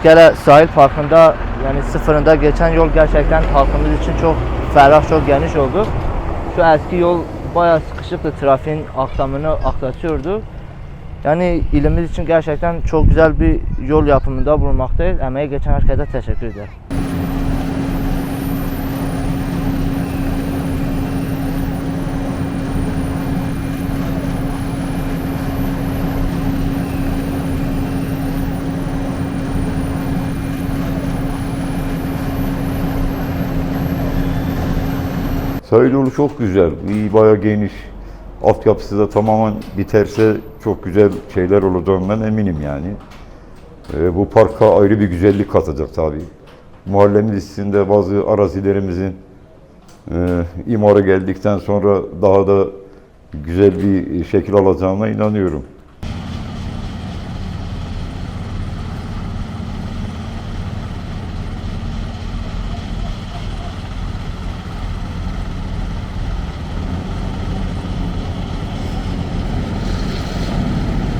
İskele Sahil Parkı'nda yani sıfırında geçen yol gerçekten halkımız için çok ferah, çok geniş oldu. Şu eski yol bayağı sıkışıktı, trafiğin aksamını aksatıyordu. Yani ilimiz için gerçekten çok güzel bir yol yapımında bulunmaktayız. Emeği geçen herkese teşekkür ederim. Sahil çok güzel, iyi bayağı geniş. Altyapısı da tamamen biterse çok güzel şeyler olacağından eminim yani. Ee, bu parka ayrı bir güzellik katacak tabii. Mahallemiz içinde bazı arazilerimizin e, imara geldikten sonra daha da güzel bir şekil alacağına inanıyorum.